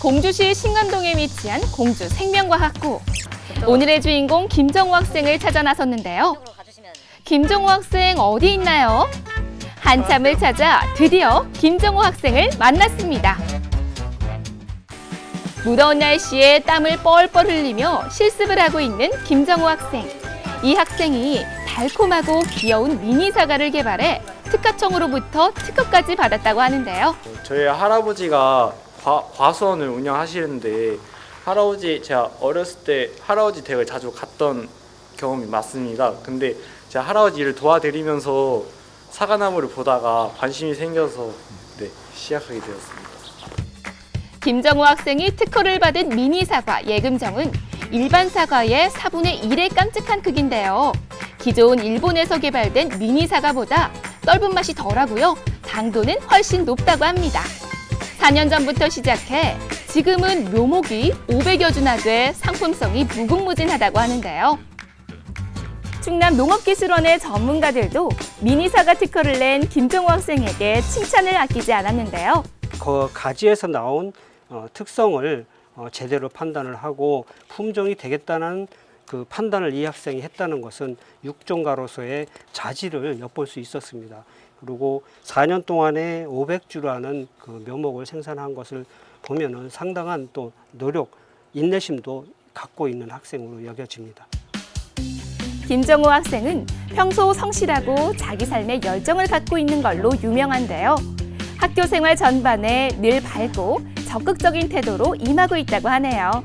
공주시 신감동에 위치한 공주 생명과학고. 오늘의 주인공 김정우 학생을 찾아 나섰는데요. 김정우 학생 어디 있나요? 한참을 찾아 드디어 김정우 학생을 만났습니다. 무더운 날씨에 땀을 뻘뻘 흘리며 실습을 하고 있는 김정우 학생. 이 학생이 달콤하고 귀여운 미니 사과를 개발해 특가청으로부터 특허까지 받았다고 하는데요. 저희 할아버지가 과, 과수원을 운영하시는데 할아버지 제가 어렸을 때 할아버지 댁을 자주 갔던 경험이 많습니다. 근데 제가 할아버지 일을 도와드리면서 사과나무를 보다가 관심이 생겨서 네, 시작하게 되었습니다. 김정우 학생이 특허를 받은 미니 사과 예금정은 일반 사과의 4분의 1의 깜찍한 크기인데요. 기존 일본에서 개발된 미니 사과보다 떫은 맛이 덜하고요. 당도는 훨씬 높다고 합니다. 4년 전부터 시작해 지금은 묘목이 500여 주나 돼 상품성이 무궁무진하다고 하는데요. 충남 농업기술원의 전문가들도 미니 사과 특허를 낸 김정우 학생에게 칭찬을 아끼지 않았는데요. 그 가지에서 나온 어, 특성을 어, 제대로 판단을 하고 품종이 되겠다는 그 판단을 이 학생이 했다는 것은 육종가로서의 자질을 엿볼 수 있었습니다. 그리고 4년 동안에 500주라는 그 묘목을 생산한 것을 보면은 상당한 또 노력, 인내심도 갖고 있는 학생으로 여겨집니다. 김정우 학생은 평소 성실하고 자기 삶에 열정을 갖고 있는 걸로 유명한데요. 학교 생활 전반에 늘 밝고 적극적인 태도로 임하고 있다고 하네요.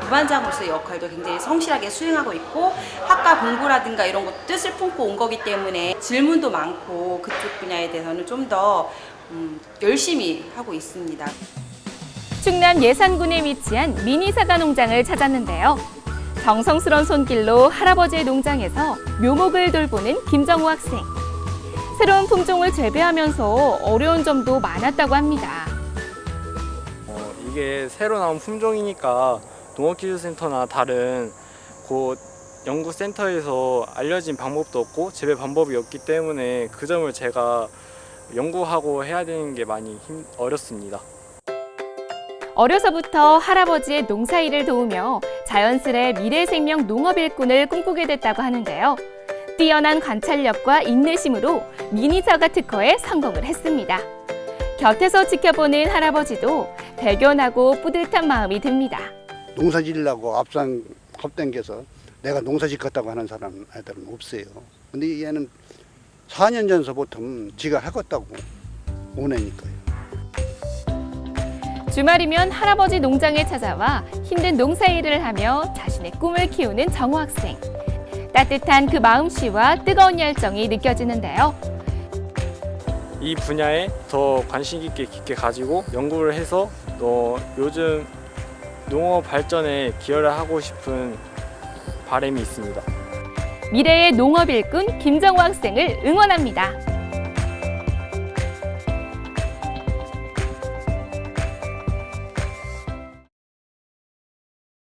부반장으로서의 역할도 굉장히 성실하게 수행하고 있고 학과 공부라든가 이런 것 뜻을 품고 온 거기 때문에 질문도 많고 그쪽 분야에 대해서는 좀더 음, 열심히 하고 있습니다. 충남 예산군에 위치한 미니 사과 농장을 찾았는데요. 정성스런 손길로 할아버지의 농장에서 묘목을 돌보는 김정우 학생. 새로운 품종을 재배하면서 어려운 점도 많았다고 합니다. 어, 이게 새로 나온 품종이니까 농업기술센터나 다른 곳 연구센터에서 알려진 방법도 없고 재배 방법이 없기 때문에 그 점을 제가 연구하고 해야 되는 게 많이 힘, 어렵습니다. 어려서부터 할아버지의 농사일을 도우며 자연스레 미래생명 농업 일꾼을 꿈꾸게 됐다고 하는데요. 뛰어난 관찰력과 인내심으로 미니 사과 특허에 성공을 했습니다. 곁에서 지켜보는 할아버지도 대견하고 뿌듯한 마음이 듭니다. 농사 지으려고 앞상 겁당겨서 내가 농사 짓겠다고 하는 사람 애들은 없어요. 근데 얘는 4년 전서부터 지가 하겠다고 오내니까요. 주말이면 할아버지 농장에 찾아와 힘든 농사일을 하며 자신의 꿈을 키우는 정호 학생. 따뜻한 그 마음씨와 뜨거운 열정이 느껴지는데요. 이 분야에 더 관심 있게 깊게 가지고 연구를 해서 어, 요즘 농업 발전에 기여를 하고 싶은 바람이 있습니다. 미래의 농업 일꾼 김정호 학생을 응원합니다.